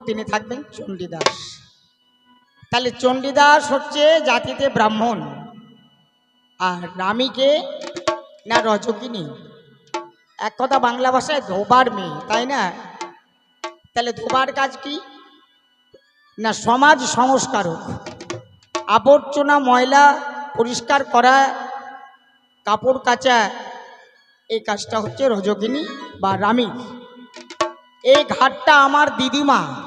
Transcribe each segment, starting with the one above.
তিনি থাকবেন চণ্ডীদাস। তাহলে চণ্ডীদাস হচ্ছে জাতিতে ব্রাহ্মণ। আর রামীকে না রজকিনী। এক কথা বাংলা ভাষায় ধোবার মেয়ে, তাই না? তাহলে ধোবার কাজ কি? না সমাজ সংস্কারক। আবর্জনা ময়লা পরিষ্কার করা, কাপড় কাচা, এই কাজটা হচ্ছে রজকিনী বা রামী এই ঘাটটা আমার দিদিমা।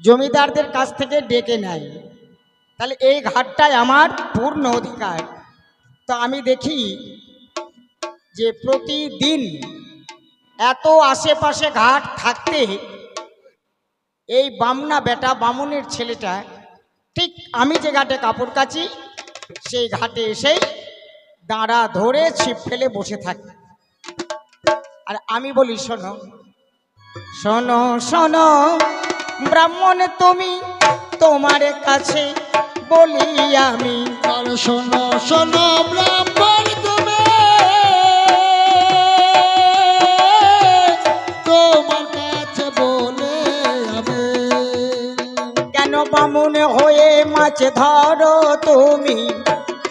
জমিদারদের কাছ থেকে ডেকে নেয়। তাহলে এই ঘাটটাই আমার পূর্ণ অধিকার। তো আমি দেখি যে প্রতিদিন এত আশেপাশে ঘাট থাকতে এই বামনা বেটা বামুনের ছেলেটা, ঠিক আমি যে ঘাটে কাপড় কাচি, সেই ঘাটে এসেই দাঁড়া ধরে ছিপ ফেলে বসে থাকে। আর আমি বলি, শোনো শোনো শোনো ব্রাহ্মণ তুমি তোমার কাছে বলি আমি। শোনো শোনো ব্রাহ্মণ তুমি। তোমার কাছে বলে আমি। কেন বামুন হয়ে মাছ ধরো তুমি?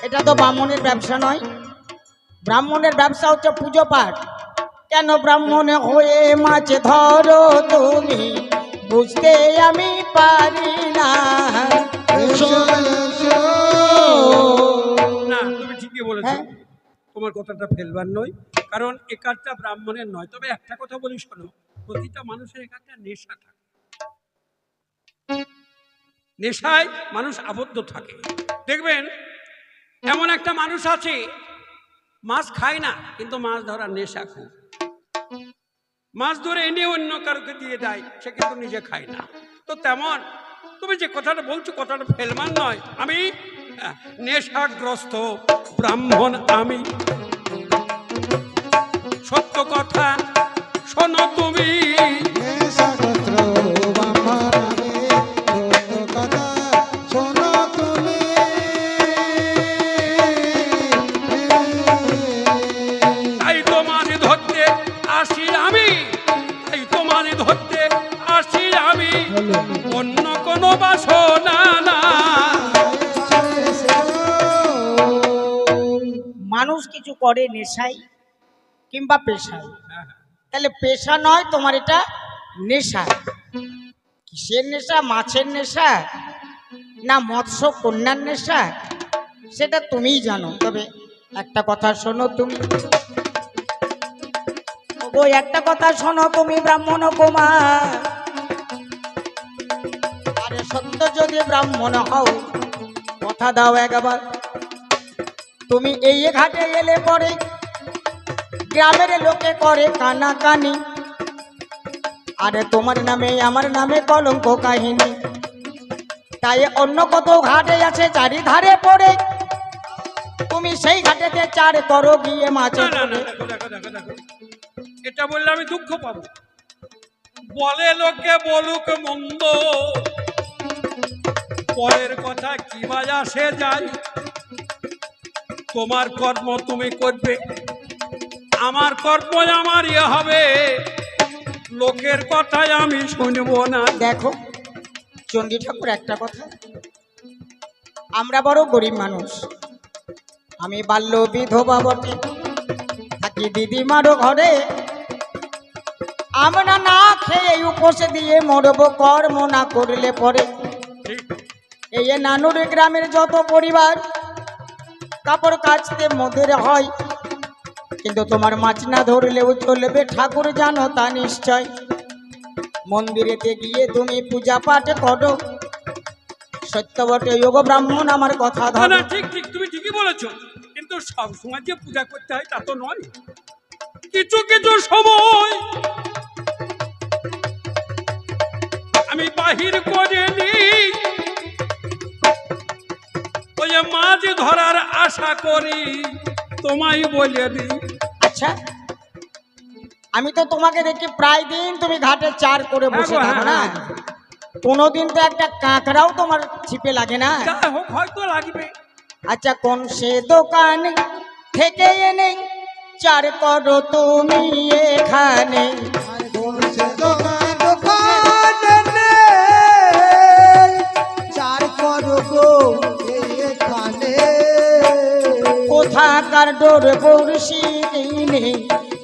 এটা তো বামুনের ব্যবসা নয়। ব্রাহ্মণের ব্যবসা হচ্ছে পুজো পাঠ। কেন ব্রাহ্মণ হয়ে মাছ ধরো তুমি? বুঝতে আমি পারি না। না তুমি ঠিকই বলেছ। হ্যাঁ। তোমার কথাটা ফেলবার নয় কারণ এ কাজটা ব্রাহ্মণের নয়। তবে একটা কথা বলি শোনো প্রতিটা মানুষের এক একটা নেশা থাকে। নেশায় মানুষ আবদ্ধ থাকে। দেখবেন এমন একটা মানুষ আছে মাছ খায় না কিন্তু মাছ ধরার নেশা খুব। মাছ ধরে এনে অন্য কারোকে দিয়ে দেয়, সে কিন্তু নিজে খায় না। তো তেমন, তুমি যে কথাটা বলছো, কথাটা ফেলমান নয়। আমি নেশাগ্রস্ত ব্রাহ্মণ আমি। সত্য কথা মানুষ কিছু করে নেশায় কিংবা পেশায়। তাহলে পেশা নয় তোমার এটা নেশা। কিসের নেশা? মাছের নেশা? না মৎস্য কন্যার নেশা? সেটা তুমিই জানো। তবে একটা কথা শোনো তুমি। ও একটা কথা শোনো তুমি ব্রাহ্মণ কুমার। আরে সত্য যদি ব্রাহ্মণ হও কথা দাও একবার। তুমি এই ঘাটে এলে পরে গ্রামের লোকে করে কানা কানি আরে তোমার নামে আমার নামে কলঙ্ক কাহিনী। তাই অন্য কত ঘাটে আছে চারিধারে পড়ে। তুমি সেই ঘাটেতে চার করো গিয়ে মাছ এটা বললে আমি দুঃখ পাবো। বলে লোকে বলুক মন্দ। পরের কথা কি বাজা সে যায়? তোমার কর্ম তুমি করবে। আমার কর্ম আমার ইয়ে হবে। লোকের কথাই আমি শুনব না। দেখো চণ্ডী ঠাকুর একটা কথা। আমরা বড় গরিব মানুষ। আমি বাল্য বিধবা বটে। থাকি দিদিমারও ঘরে। আমরা না খেয়ে উপসে দিয়ে মরব কর্ম না করলে পরে। এই নানুর গ্রামের যত পরিবার কাপড় কাচতে মধুর হয়। কিন্তু তোমার মাছ না ধরলেও চলবে ঠাকুর জানো তা নিশ্চয়। মন্দিরেতে গিয়ে তুমি পূজা পাঠ করো। সত্য বটে যোগ ব্রাহ্মণ আমার কথা ধরো। ঠিক ঠিক তুমি ঠিকই বলেছ। কিন্তু সব সময় যে পূজা করতে হয় তা তো নয়। কিছু কিছু সময় আমি বাহির করে আশা করি তোমায় বলে দিই। আচ্ছা আমি তো তোমাকে দেখি প্রায় দিন তুমি ঘাটে চার করে বসে হ্যাঁ থাকো না? হ্যাঁ, হ্যাঁ। কোনোদিন তো একটা কাঁকড়াও তোমার ছিপে লাগে না? হয়তো লাগবে। আচ্ছা কোন সে দোকান থেকে এনে চার করো তুমি এখানে? দোকান চার করো দোকান ডোর বড়শি কিনে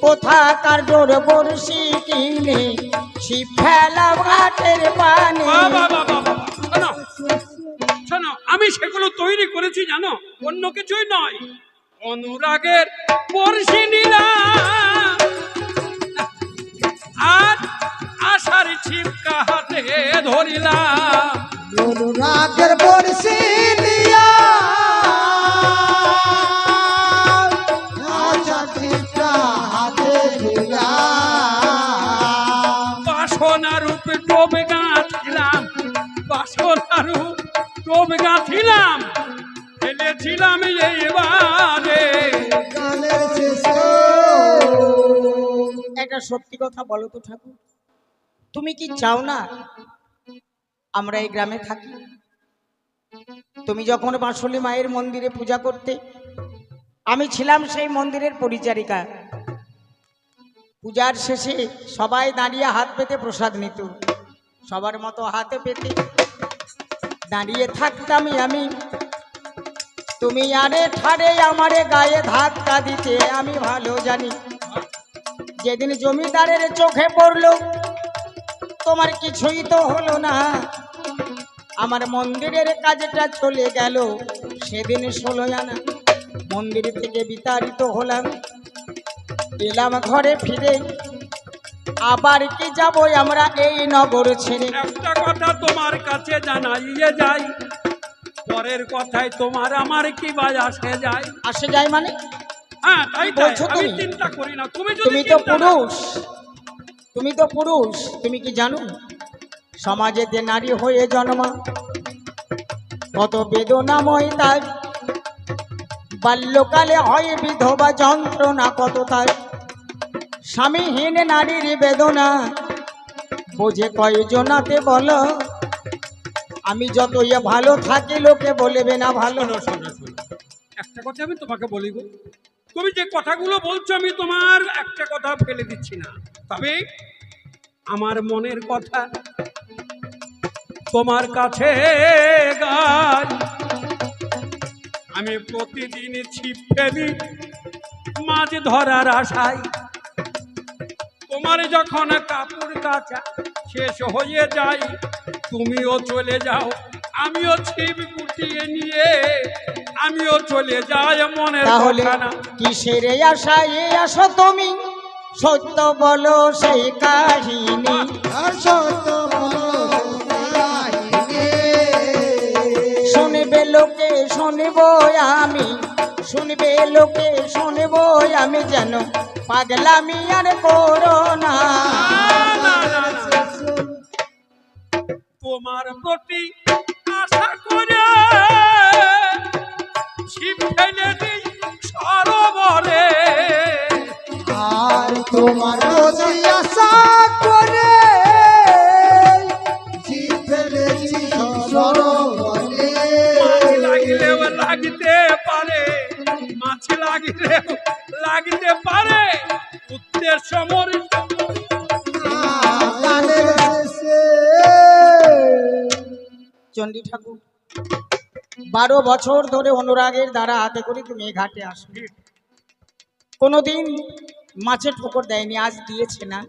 কোথাকার ডোর বড়শি কিনে শিব ফেলা ঘাটের পানে। শোনো শোনো আমি সেগুলো তৈরি করেছি জানো? অন্য কিছুই নয়। অনুরাগের বর্ষি নিলাম। আর আশার ছিপকা হাতে ধরিলাম। অনুরাগের বর্ষি নিয়া রূপ ডোবে গাঁথিলাম, ফেলেছিলাম শেষে একটা সত্যি কথা বলো তো ঠাকুর। তুমি কি চাও না আমরা এই গ্রামে থাকি? তুমি যখন বাঁশলি মায়ের মন্দিরে পূজা করতে, আমি ছিলাম সেই মন্দিরের পরিচারিকা। পূজার শেষে সবাই দাঁড়িয়ে হাত পেতে প্রসাদ নিত। সবার মতো হাতে পেতে দাঁড়িয়ে থাকতামই আমি। তুমি আরে ঠারে আমারে গায়ে ধাক্কা দিতে, আমি ভালো জানি। যেদিন জমিদারের চোখে পড়ল, তোমার কিছুই তো হলো না। আমার মন্দিরের কাজটা চলে গেল সেদিন ষোলো আনা। মন্দির থেকে বিতাড়িত হলাম। এলাম ঘরে ফিরে। আবার কি যাব আমরা এই নগর ছেড়ে? একটা কথা তোমার কাছে জানাইয়ে যাই পরের কথায় তোমার আমার কি বাজ আসে যায়? আসে যায় মানে? হ্যাঁ তাই বলছো তুমি? চিন্তা করি না তুমি তুমি তো পুরুষ। তুমি তো পুরুষ তুমি কি জানো? সমাজেতে নারী হয়ে জন্ম কত বেদনাময় তার। বাল্যকালে হয় বিধবা যন্ত্রণা কত তার। স্বামীহীন নারীর বেদনা। বোঝে কয়জনাতে বলো, আমি যত ইয়ে ভালো থাকি, লোকে বলবে না ভালো। শোনো একটা কথা আমি তোমাকে বলি গো। তুমি যে কথাগুলো বলছো, আমি তোমার একটা কথা ফেলে দিচ্ছি না। তবে আমার মনের কথা তোমার কাছে গাই। আমি প্রতিদিন ছিপ ফেলি মাছ ধরার আশায়। তোমার যখন কাপড় কাচা শেষ হয়ে যায় তুমিও চলে যাও। আমিও ছিপ গুটিয়ে নিয়ে আমিও চলে যাই মনের তাহলে কিসের আশায় আসো তুমি? সত্য বলো সেই কাহিনী। সত্য শুনবে লোকে শুনব আমি। শুনবে লোকে শুনব আমি যেন পাগলামি আর করো না। তোমার প্রতি আশা করে চণ্ডী ঠাকুর। বারো বছর ধরে অনুরাগের দ্বারা হাতে করে তুমি এই ঘাটে আসো কোনোদিন মাছের ঠোকর দেয়নি আজ দিয়েছে না।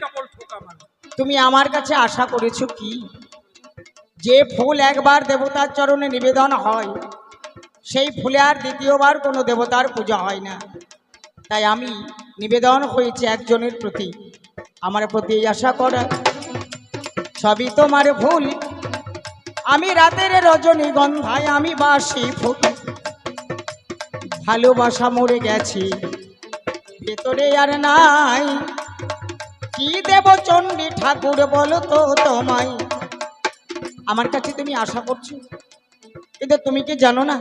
কাপড় ঠোকা মানে। তুমি আমার কাছে আশা করেছ কি? যে ফুল একবার দেবতার চরণে নিবেদন হয় সেই ফুলে আর দ্বিতীয়বার কোনো দেবতার পূজা হয় না। তাই আমি নিবেদন হয়েছে একজনের প্রতি। আমার প্রতি এই আশা করা। সবই তোমার ভুল। আমি রাতের রজনীগন্ধায় আমি বাসি ফুল। ভালোবাসা মরে গেছি, ভেতরে আর নাই। কি দেব চণ্ডী ঠাকুর বলো তো তোমায়? আমার কাছে তুমি আশা করছ, কিন্তু তুমি কি জানো না?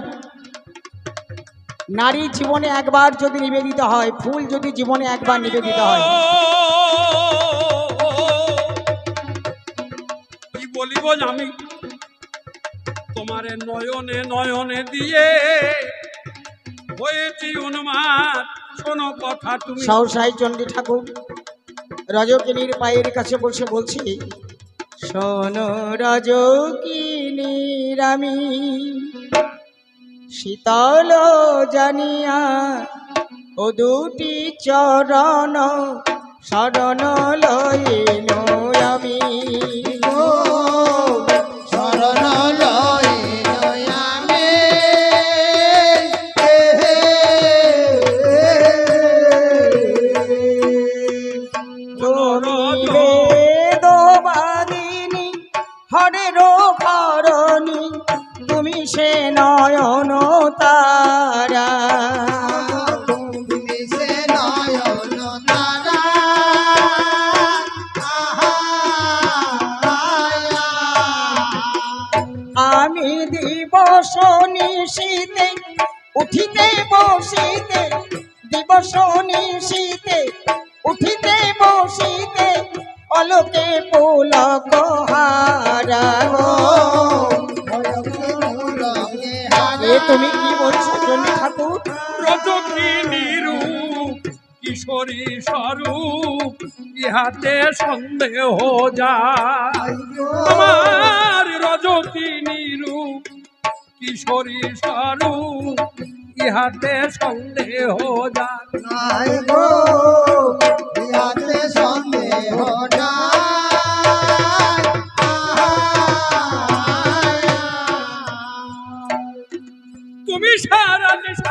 নারী জীবনে একবার যদি নিবেদিত হয়, ফুল যদি জীবনে একবার নিবেদিত হয়। বলিব আমি তোমারে নয়নে নয়নে দিয়ে হয়েছি উন্মাদ শোনো কথা তুমি। সহসাই চণ্ডী ঠাকুর, রজকিনীর পায়ের কাছে বসে বলছি, শোনো রজকিনীর আমি শীতল জানিয়া ও দুটি চরণ শরণ লইল আমি। অলোকে পুলক হারা এ তুমি কি বলছো জন্য ঠাকুর? কিশোরী স্বরূপ ইহাতে সন্দেহ যায়। আমার রূপ কিশোরী স্বরূপ ইহাতে সন্দেহ যায়। ইহাতে সন্দেহ তুমি সারা সার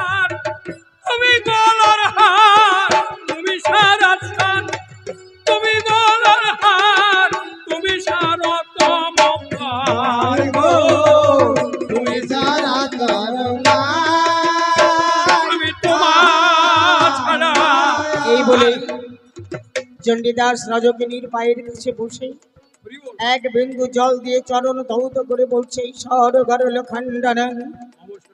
চণ্ডীদাস রজকিনীর পায়ের কাছে বসে এক বিন্দু জল দিয়ে চরণ ধৌত করে বলছে সরগরল খণ্ডনং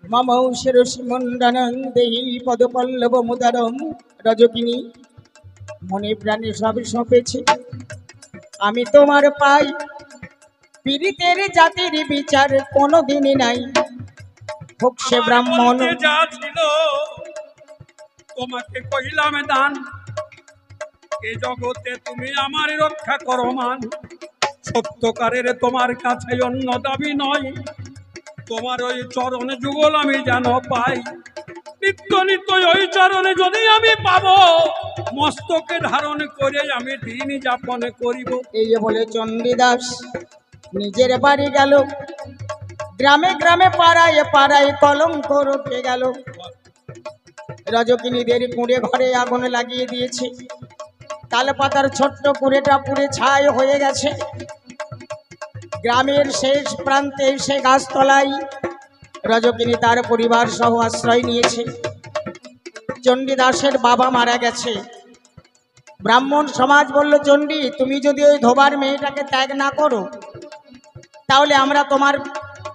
মম শিরসি মণ্ডনং দেহি পদপল্লব মুদারম। রজকিনী মনে প্রাণে সব সঁপেছে আমি তোমার পাই। পীড়িতের জাতির বিচার কোনো দিনই নাই। হোক সে ব্রাহ্মণ। তোমাকে কইলাম দান। এ জগতে তুমি আমার রক্ষা করো মান। সত্যকারের তোমার কাছে অন্য দাবি নয়। তোমার ওই চরণ যুগল আমি যেন পাই। নিত্য নিত্য ওই চরণে যদি আমি পাবো, মস্তকে ধারণ করে আমি দিন যাপন করিব। এই বলে চণ্ডীদাস, নিজের বাড়ি গেল। গ্রামে গ্রামে পাড়ায় পাড়ায় কলম করতে গেল। রজকিনীদের কুঁড়ে ঘরে আগুন লাগিয়ে দিয়েছে। তালপাতার ছোট্ট কুড়েটা পুড়ে ছাই হয়ে গেছে। গ্রামের শেষ প্রান্তে সে গাছতলায় রজকিনী তার পরিবার সহ আশ্রয় নিয়েছে। চণ্ডীদাসের বাবা মারা গেছে। ব্রাহ্মণ সমাজ বলল, চণ্ডী, তুমি যদি ওই ধোবার মেয়েটাকে ত্যাগ না করো, তাহলে আমরা তোমার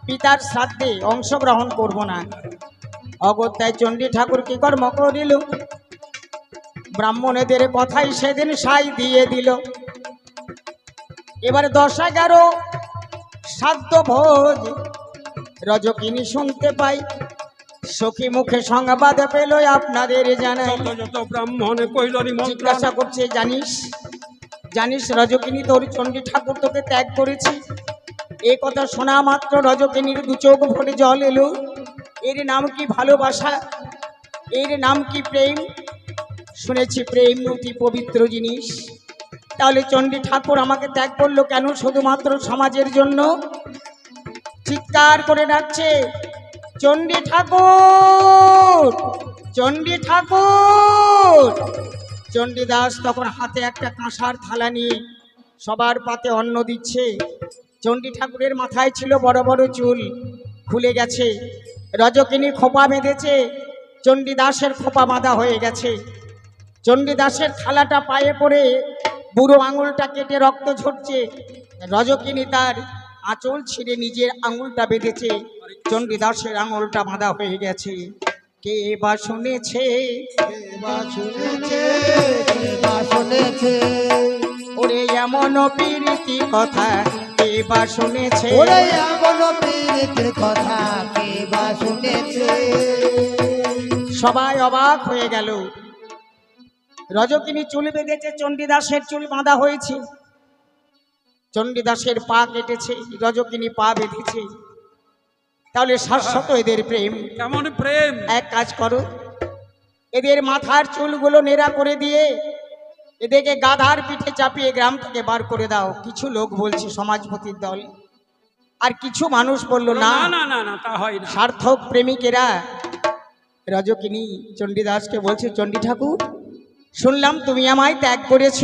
পিতার শ্রাদ্ধে অংশগ্রহণ করব না। অগত্যায় চণ্ডী ঠাকুর কি কর্ম করিল? ব্রাহ্মণেদের কথাই সেদিন সাই দিয়ে দিল। এবার দশ এগারো সাধ্য ভোজ। রজকিনী শুনতে পাই সখী মুখে সংবাদ পেল আপনাদের জানাই। ব্রাহ্মণ কইল নিমন্ত্রণ। জিজ্ঞাসা করছে জানিস জানিস রজকিনী তোর চণ্ডী ঠাকুর তোকে ত্যাগ করেছি? এ কথা শোনা মাত্র রজকিনীর দু চোখ ভরে জল এলো। এর নাম কি ভালোবাসা? এর নাম কি প্রেম? শুনেছি প্রেম অতি পবিত্র জিনিস। তাহলে চণ্ডী ঠাকুর আমাকে ত্যাগ করল কেন শুধুমাত্র সমাজের জন্য? চিৎকার করে ডাকছে, চণ্ডী ঠাকুর! চণ্ডী ঠাকুর! চণ্ডীদাস তখন হাতে একটা কাঁসার থালা নিয়ে সবার পাতে অন্ন দিচ্ছে। চণ্ডী ঠাকুরের মাথায় ছিল বড় বড় চুল, খুলে গেছে। রজকিনী খোপা বেঁধেছে চণ্ডীদাসের খোপা বাঁধা হয়ে গেছে। চণ্ডীদাসের থালাটা পায়ে পড়ে বুড়ো আঙুলটা কেটে রক্ত ঝরছে। রজকিনী তার আঁচল ছিঁড়ে নিজের আঙুলটা বেঁধেছে। চণ্ডীদাসের আঙুলটা বাঁধা হয়ে গেছে। কে বা শুনেছে? ওরে এমন প্রীতি কথা কে বা শুনেছে? ওরে এমন কথা কে বা শুনেছে? সবাই অবাক হয়ে গেল। রজকিনী চুল বেঁধেছে চণ্ডীদাসের চুল বাঁধা হয়েছে। চণ্ডীদাসের পা কেটেছে রজকিনী পা বেঁধেছে। তাহলে শাশ্বত এদের প্রেম। কেমন প্রেম? এক কাজ করো এদের মাথার চুলগুলো নেড়া করে দিয়ে এদেরকে গাধার পিঠে চাপিয়ে গ্রাম থেকে বার করে দাও। কিছু লোক বলছে সমাজপতির দল। আর কিছু মানুষ বলল না না না না তা হয় না। সার্থক প্রেমিকেরা। রজকিনী চণ্ডীদাসকে বলছে চণ্ডী ঠাকুর শুনলাম তুমি আমায় ত্যাগ করেছ।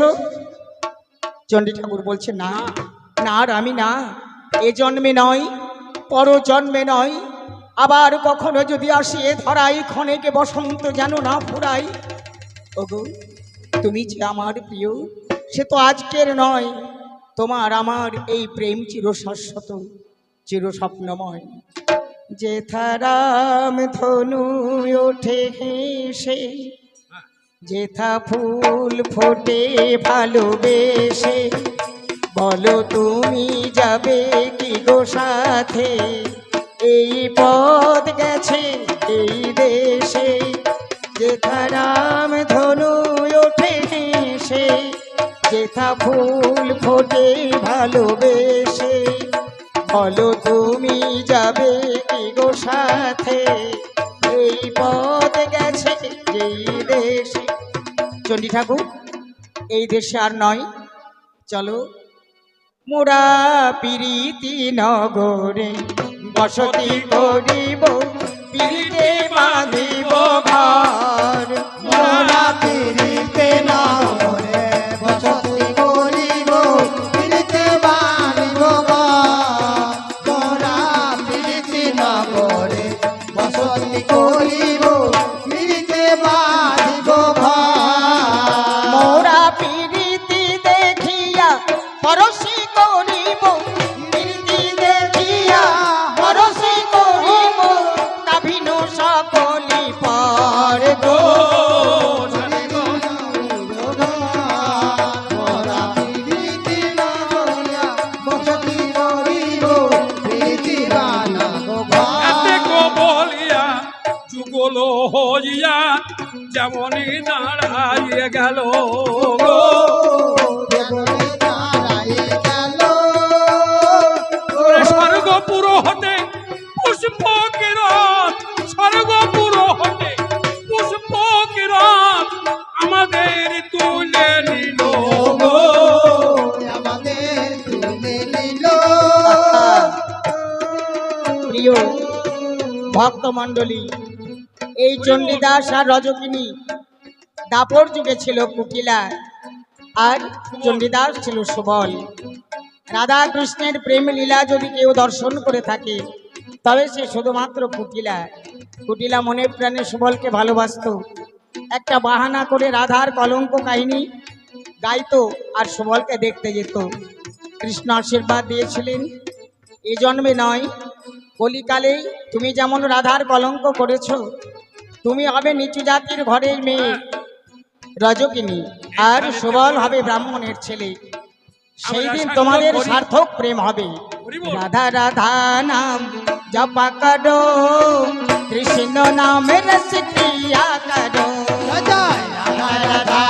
চণ্ডী ঠাকুর বলছে, না না আর আমি না। এ জন্মে নয় পর জন্মে নয়। আবার কখনো যদি আসি এ ধরাই ক্ষণেকে বসন্ত যেন না ফুরাই ওগো, তুমি যে আমার প্রিয়, সে তো আজকের নয়। তোমার আমার এই প্রেম চির শাশ্বত চির স্বপ্নময় যেথারাম ধনু ওঠে হেসে যেথা ফুল ফোটে ভালোবেসে, বলো তুমি যাবে কি গো সাথে? এই পথ গেছে এই দেশে যেথারাম ধনু ওঠে হেসে যেথা ফুল ফোটে ভালোবেসে, বলো তুমি যাবে কি গো সাথে? এই পথ চণ্ডী ঠাকুর, এই দেশে আর নয়। চলো, মোরা পিরিতি নগরে বসতি করিব, পিরিতে বাঁধিব ঘর। মোরা পিরিতে না মণ্ডলী এই চণ্ডীদাস আর রজকিনী, দাপর যুগে ছিল কুকিলা আর চণ্ডীদাস ছিল সুবল। রাধা কৃষ্ণের প্রেম লীলা যদি কেউ দর্শন করে থাকে, তবে সে শুধুমাত্র কুটিলা। কুটিলা মনে প্রাণে সুবলকে ভালোবাসত। একটা বাহানা করে রাধার কলঙ্ক কাহিনী গাইতো আর সুবলকে দেখতে যেত। কৃষ্ণ আশীর্বাদ দিয়েছিলেন, এ জন্মে নয় কলিকালেই তুমি যেমন রাধার কলঙ্ক করেছ তুমি হবে নিচু জাতির ঘরের মেয়ে রজকিনী আর সুবল হবে ব্রাহ্মণের ছেলে। সেই দিন তোমাদের সার্থক প্রেম হবে। রাধা রাধা নাম জপা করো কৃষ্ণ নাম রস করো রাধা রাধা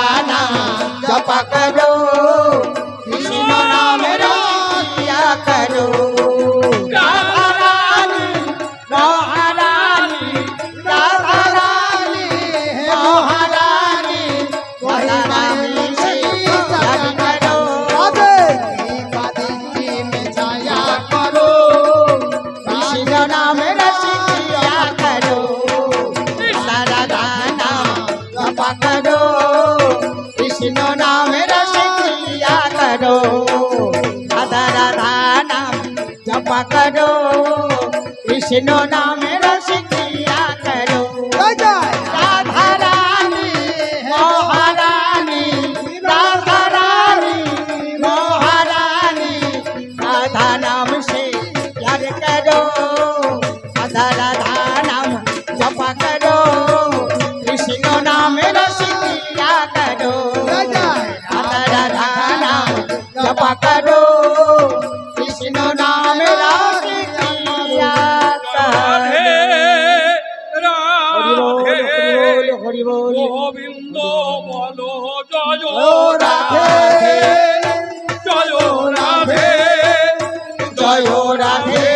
জয় হো রাধে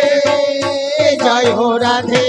জয় হো রাধে।